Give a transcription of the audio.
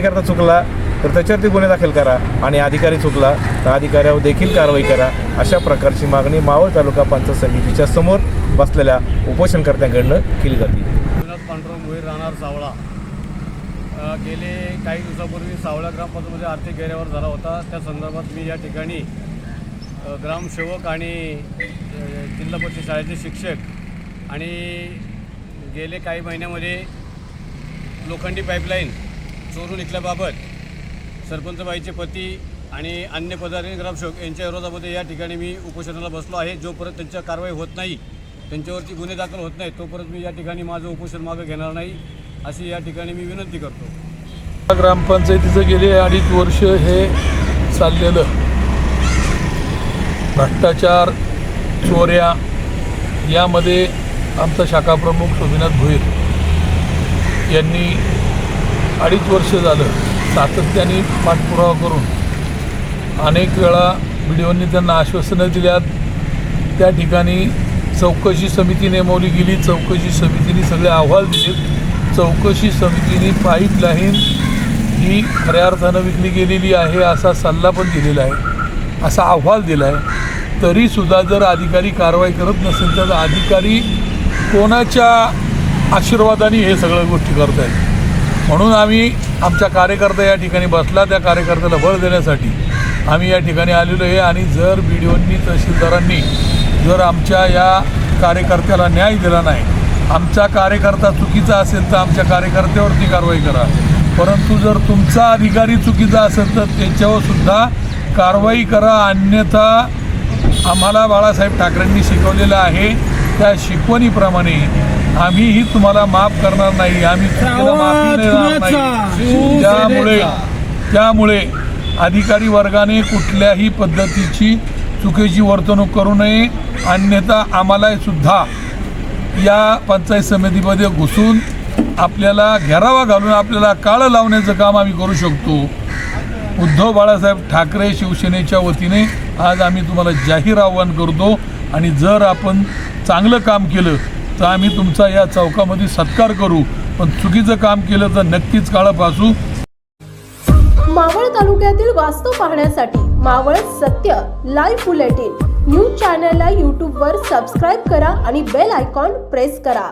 करता चुकला तर त्याच्यावरती गुन्हे दाखल करा आणि अधिकारी चुकला तर अधिकाऱ्यावर देखील कारवाई करा. अशा प्रकारची मागणी मावळ तालुका पंचायत समितीच्या समोर बसलेल्या उपोषणकर्त्यांकडनं केली जाते. विश्वनाथ राहणार सावळा. गेले काही दिवसापूर्वी सावळा ग्रामपंचायतमध्ये आर्थिक गैरव्यवहार झाला होता. त्या संदर्भात मी या ठिकाणी ग्रामसेवक आणि अ, जिल्हा परिषद शाळेचे शिक्षक आणि गेले काही महिन्यामध्ये लोखंडी पाईपलाईन चोरून विकल्याबाबत सरपंचबाईचे पती आणि अन्य पदाधिकारी ग्रामसेवक यांच्या विरोधामध्ये या ठिकाणी मी उपोषणाला बसलो आहे. जोपर्यंत त्यांच्या कारवाई होत नाही त्यांच्यावरती गुन्हे दाखल होत नाही तोपर्यंत मी या ठिकाणी माझं उपोषण मागे घेणार नाही अशी या ठिकाणी मी विनंती करतो. ग्रामपंचायतीचं गेले अडीच वर्ष हे चाललेलं. भ्रष्टाचार चोऱ्या यामध्ये आमचा शाखाप्रमुख सोमनाथ भोईर यांनी अडीच वर्ष झालं सातत्याने पाठपुरावा करून अनेक वेळा व्हिडिओनी त्यांना आश्वासनं दिल्यात. त्या ठिकाणी चौकशी समिती नेमवली गेली. चौकशी समितीने सगळे अहवाल दिले. चौकशी समितीने पाईपलाईन ही खऱ्या अर्थानं विकली गेलेली आहे असा सल्ला पण दिलेला आहे असा अहवाल दिला आहे तरीसुद्धा जर अधिकारी कारवाई करत नसेल तर अधिकारी कोणाच्या आशीर्वादाने हे सगळ्या गोष्टी करत आहेत म्हणून आम्ही आमच्या कार्यकर्ता या ठिकाणी बसला त्या कार्यकर्त्याला बळ देण्यासाठी. आम्ही या ठिकाणी आलेलो आहे आणि जर बी डी ओंनी तहसीलदारांनी जर आमच्या या कार्यकर्त्याला न्याय दिला नाही आमचा कार्यकर्ता चुकीचा असेल तर आमच्या कार्यकर्त्यावरती कारवाई करा. परंतु जर तुमचा अधिकारी चुकीचा असेल तर त्याच्यावर सुद्धा कारवाई करा अन्यथा आम्हाला बाळासाहेब ठाकरेंनी शिकवलेलं आहे. त्या शिकवणीप्रमाणे आम्हीही तुम्हाला माफ करणार नाही. आम्ही चुकीला माफी देणार नाही. त्यामुळे त्यामुळे अधिकारी वर्गाने कुठल्याही पद्धतीची चुकीची वर्तणूक करू नये. अन्यथा आम्हाला सुद्धा या पंचायत समितीमध्ये घुसून आपल्याला घेरावा घालून आपल्याला काळं लावण्याचं काम आम्ही करू शकतो. उद्धव बाळासाहेब ठाकरे शिवसेनेच्या वतीने आज आम्ही तुम्हाला जाहीर आव्हान करतो. आणि जर आपण चांगलं काम केलं तर आम्ही तुमचा या चौकामध्ये सत्कार करू. पण चुकीचं काम केलं तर नक्कीच काळं पासू मावळ तालुक्यातील वास्तव पाहण्यासाठी मावळ सत्य लाईव्ह बुलेटिन. न्यूज चॅनलला यूट्यूबवर सबस्क्राईब करा आणि बेल आयकॉन प्रेस करा.